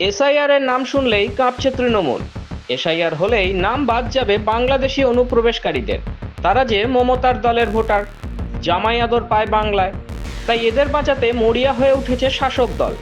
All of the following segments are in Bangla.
এসআইআর এর নাম শুনলেই কাঁপছে তৃণমূল। এসআইআর হলেই নাম বাদ যাবে বাংলাদেশি অনুপ্রবেশকারীদের। তারা যে মমতার দলের ভোটার, জামাই আদর পায় বাংলায়। তাই এদের বাঁচাতে মরিয়া হয়ে উঠেছে শাসক দল।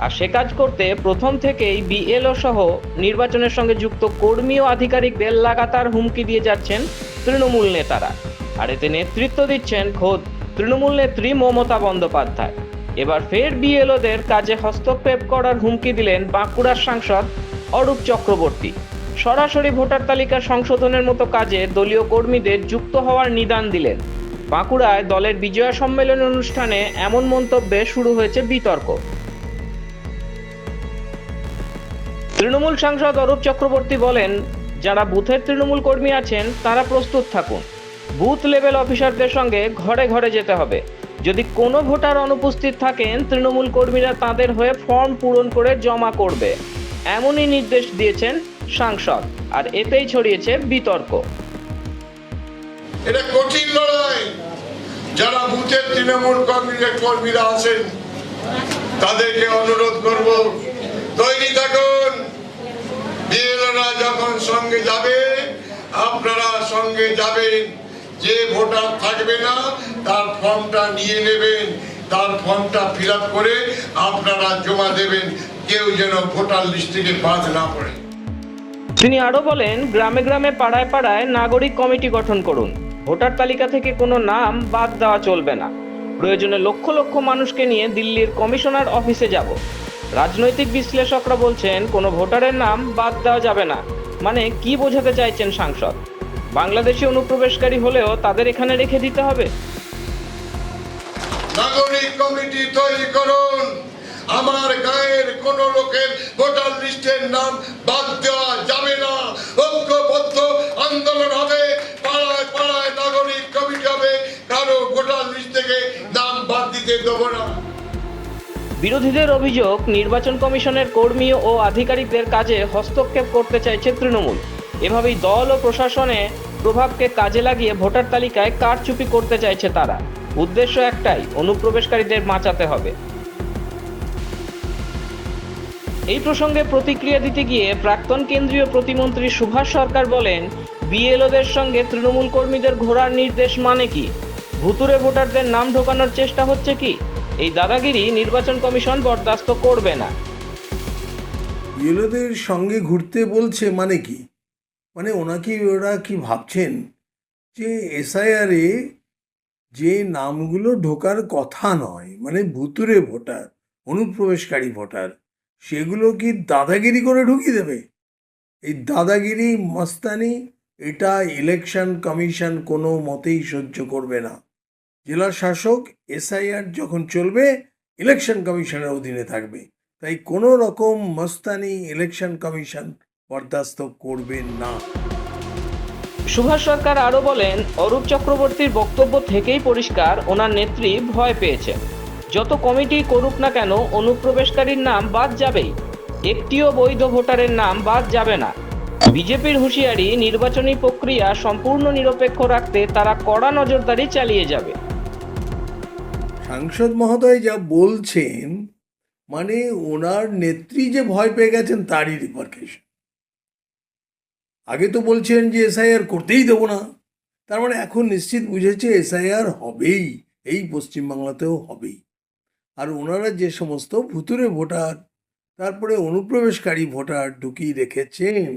আর সে কাজ করতে প্রথম থেকেই বিএলও সহ নির্বাচনের সঙ্গে যুক্ত কর্মী ও আধিকারিকদের লাগাতার হুমকি দিয়ে যাচ্ছেন তৃণমূল নেতারা। আর এতে নেতৃত্ব দিচ্ছেন খোদ তৃণমূল নেত্রী মমতা বন্দ্যোপাধ্যায়। এবার ফের বিএলওদের কাজে হস্তক্ষেপ করার হুমকি দিলেন বাঁকুড়ার সাংসদ অরূপ চক্রবর্তী। সরাসরি ভোটার তালিকা সংশোধনের মতো কাজে দলীয় কর্মীদের যুক্ত হওয়ার নিদান দিলেন। বাঁকুড়ায় দলের বিজয়া সম্মেলন অনুষ্ঠানে এমন মন্তব্যে শুরু হয়েছে বিতর্ক। তৃণমূল সাংসদ অরূপ চক্রবর্তী বলেন, যারা বুথের তৃণমূল কর্মী আছেন, তারা প্রস্তুত থাকুন। বুথ লেভেল অফিসারদের সঙ্গে ঘরে ঘরে যেতে হবে। যদি কোনো ভোটার অনুপস্থিত থাকেন, তৃণমূল কর্মীরা তাদের হয়ে ফর্ম পূরণ করে জমা করবে। এমনই নির্দেশ দিয়েছেন সাংসদ, আর এতেই ছড়িয়েছে বিতর্ক। এটা কঠিন লড়াই। যারা বুথের তৃণমূল কর্মীরা কর্মীরা আছেন, তাদেরকে অনুরোধ করব, তৈরি থাকুন। বিএলওরা যখন সঙ্গে যাবে, আপনারা সঙ্গে যাবেন। যে ভোটার থাকবে না, তার ফর্মটা নিয়ে নেবেন, তার ফর্মটা ফিল করে আপনারা জমা দেবেন। কেউ যেন ভোটার লিস্ট থেকে বাদ না পড়ে। তিনি আরও বলেন, গ্রামে গ্রামে, পাড়ায় পাড়ায় নাগরিক কমিটি গঠন করুন। ভোটার তালিকা থেকে কোনো নাম বাদ দেওয়া চলবে না। প্রয়োজনে লক্ষ লক্ষ মানুষকে নিয়ে দিল্লির কমিশনার অফিসে যাব। রাজনৈতিক বিশ্লেষকরা বলছেন, কোনো ভোটারের নাম বাদ দেওয়া যাবে না। মানে কি বোঝাতে চাইছেন সাংসদ? বাংলাদেশি অনুপ্রবেশকারী হলেও তাদের এখানে রেখে দিতে হবে। নাগরিক কমিটি তৈরি করুন। আমার গায়ের কোন লোকের ভোটার লিস্টের নাম বাদ দেওয়া যাবে না। ঐক্যবদ্ধ আন্দোলন হবে। পাড়ায় পাড়ায় নাগরিক কমিটি হবে। কারও ভোটার লিস্ট থেকে নাম বাদ দিতে দেবো না। বিরোধীদের অভিযোগ নির্বাচন কমিশনের কর্মী ও আধিকারিকদের কাজে হস্তক্ষেপ করতে চাইছে তৃণমূল। এভাবেই দল ও প্রশাসনে প্রভাবকে কাজে লাগিয়ে ভোটার তালিকায় কারচুপি করতে চাইছে তারা। উদ্দেশ্য একটাই, অনুপ্রবেশকারীদের বাঁচাতে হবে। এই প্রসঙ্গে প্রতিক্রিয়া দিতে গিয়ে প্রাক্তন কেন্দ্রীয় প্রতিমন্ত্রী সুভাষ সরকার বলেন, বিএলওদের সঙ্গে তৃণমূল কর্মীদের ঘোরার নির্দেশ মানে কি? ভুতুরে ভোটারদের নাম ঢোকানোর চেষ্টা হচ্ছে কি? এই দাদাগিরি নির্বাচন কমিশন বরদাস্ত করবে না। ইয়েলোদের সঙ্গে ঘুরতে বলছে মানে কি? মানে ওনাকে ওরা কি ভাবছেন? যে এসআইআরে যে নামগুলো ঢোকার কথা নয় মানে ভুতুরে ভোটার, অনুপ্রবেশকারী ভোটার, সেগুলো কি দাদাগিরি করে ঢুকিয়ে দেবে? এই দাদাগিরি, মস্তানি, এটা ইলেকশন কমিশন কোনো মতেই সহ্য করবে না। জেলা শাসক এসআইআর যখন চলবে, ইলেকশন কমিশনের অধীনে থাকবে। তাই কোনো রকম মস্তানি, ইলেকশন কমিশন বরদাস্ত করবে না। সুভাষ সরকার আরও বলেন অরূপ চক্রবর্তীর বক্তব্য থেকেই পরিষ্কার ওনার নেত্রী ভয় পেয়েছে। যত কমিটি করুক না কেন অনুপ্রবেশকারীর নাম বাদ যাবেই। একটিও বৈধ ভোটারের নাম বাদ যাবে না। বিজেপির হুঁশিয়ারি নির্বাচনী প্রক্রিয়া সম্পূর্ণ নিরপেক্ষ রাখতে তারা কড়া নজরদারি চালিয়ে যাবে। সাংসদ মহোদয় যা বলছেন মানে ওনার নেত্রী যে ভয় পেয়ে গেছেন তারই রিপার্কেশন আগে তো বলছেন যে এসআইআর করতেই দেবো না। তার মানে এখন নিশ্চিত বুঝেছে এসআইআর হবেই, এই পশ্চিমবাংলাতেও হবেই। আর ওনারা যে সমস্ত ভুতুরে ভোটার, তারপরে অনুপ্রবেশকারী ভোটার ঢুকিয়ে রেখেছেন,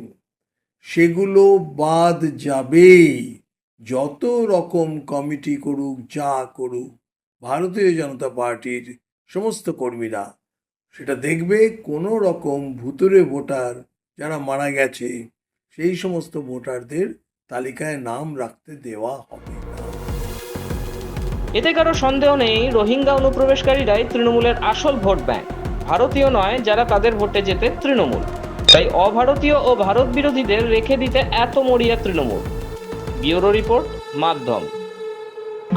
সেগুলো বাদ যাবেই। যত রকম কমিটি করুক, যা করুক, ভারতীয় জনতা পার্টির সমস্ত কর্মীরা সেটা দেখবে, কোনো রকম ভুতুরে ভোটার যারা মারা গেছে সেই সমস্ত ভোটারদের তালিকায় নাম রাখতে দেওয়া হবে। এতে কারও সন্দেহ নেই রোহিঙ্গা অনুপ্রবেশকারীরাই তৃণমূলের আসল ভোট ব্যাংক। ভারতীয় নয় যারা তাদের ভোটে যেতে তৃণমূল। তাই অভারতীয় ও ভারত বিরোধীদের রেখে দিতে এত মরিয়া তৃণমূল। ব্যুরো রিপোর্ট মাধ্যম।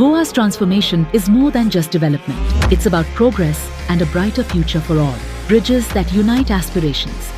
Goa's transformation is more than just development. It's about progress and a brighter future for all. Bridges that unite aspirations,